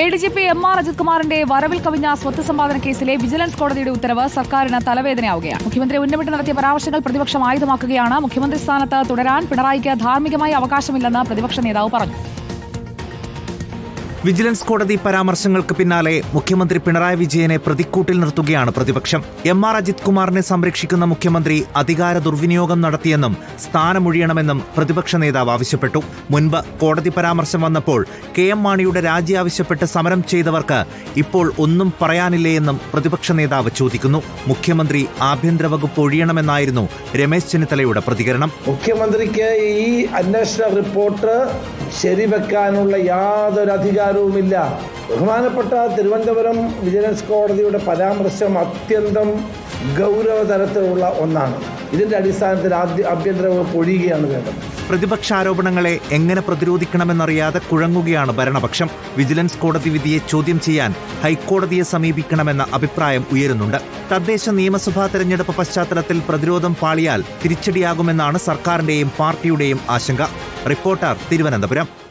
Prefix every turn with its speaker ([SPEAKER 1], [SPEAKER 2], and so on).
[SPEAKER 1] A D G P M R Ajith കുമാറിന്റെ വരവിൽ കവിഞ്ഞ സ്വത്ത് സമ്പാദന കേസിലെ വിജിലൻസ് കോടതിയുടെ ഉത്തരവ് സർക്കാരിന് തലവേദനയാവുകയാണ്. മുഖ്യമന്ത്രി ഉന്നമിട്ട് നടത്തിയ പരാമർശങ്ങൾ പ്രതിപക്ഷം ആയുധമാക്കുകയാണ് മുഖ്യമന്ത്രി സ്ഥാനത്ത് തുടരാൻ പിണറായിക്ക് ധാർമ്മികമായി അവകാശമില്ലെന്ന് പ്രതിപക്ഷ നേതാവ് പറഞ്ഞു.
[SPEAKER 2] വിജിലൻസ് കോടതി പരാമർശങ്ങൾക്ക് പിന്നാലെ മുഖ്യമന്ത്രി പിണറായി വിജയനെ പ്രതിക്കൂട്ടിൽ നിർത്തുകയാണ് പ്രതിപക്ഷം. എം ആർ അജിത് കുമാറിനെ സംരക്ഷിക്കുന്ന മുഖ്യമന്ത്രി അധികാര ദുർവിനിയോഗം നടത്തിയെന്നും സ്ഥാനമൊഴിയണമെന്നും പ്രതിപക്ഷ നേതാവ് ആവശ്യപ്പെട്ടു. മുൻപ് കോടതി പരാമർശം വന്നപ്പോൾ കെ എം മാണിയുടെ രാജി ആവശ്യപ്പെട്ട് സമരം ചെയ്തവർക്ക് ഇപ്പോൾ ഒന്നും പറയാനില്ലേ എന്നും പ്രതിപക്ഷ നേതാവ് ചോദിക്കുന്നു. മുഖ്യമന്ത്രി ആഭ്യന്തര വകുപ്പ് ഒഴിയണമെന്നായിരുന്നു രമേശ് ചെന്നിത്തലയുടെ പ്രതികരണം.
[SPEAKER 3] മുഖ്യമന്ത്രിക്ക് ഈ അന്വേഷണ റിപ്പോർട്ട് ശരിവെക്കാനുള്ള യാതൊരു അധികാരവുമില്ല ബഹുമാനപ്പെട്ട തിരുവനന്തപുരം വിജിലൻസ് കോടതിയുടെ പരാമർശം അത്യന്തം ഗൗരവ തരത്തിലുള്ള ഒന്നാണ്. ഇതിന്റെ അടിസ്ഥാനത്തിൽ ആദ്യ ആഭ്യന്തര വകുപ്പ് ഒഴിയുകയാണ് വേണ്ടത്.
[SPEAKER 2] പ്രതിപക്ഷാരോപണങ്ങളെ എങ്ങനെ പ്രതിരോധിക്കണമെന്നറിയാതെ കുഴങ്ങുകയാണ് ഭരണപക്ഷം. വിജിലൻസ് കോടതി വിധിയെ ചോദ്യം ചെയ്യാൻ ഹൈക്കോടതിയെ സമീപിക്കണമെന്ന അഭിപ്രായം ഉയരുന്നുണ്ട്. തദ്ദേശ നിയമസഭാ തെരഞ്ഞെടുപ്പ് പശ്ചാത്തലത്തിൽ പ്രതിരോധം പാളിയാൽ തിരിച്ചടിയാകുമെന്നാണ് സർക്കാരിന്റെയും പാർട്ടിയുടെയും ആശങ്ക. റിപ്പോർട്ടർ തിരുവനന്തപുരം.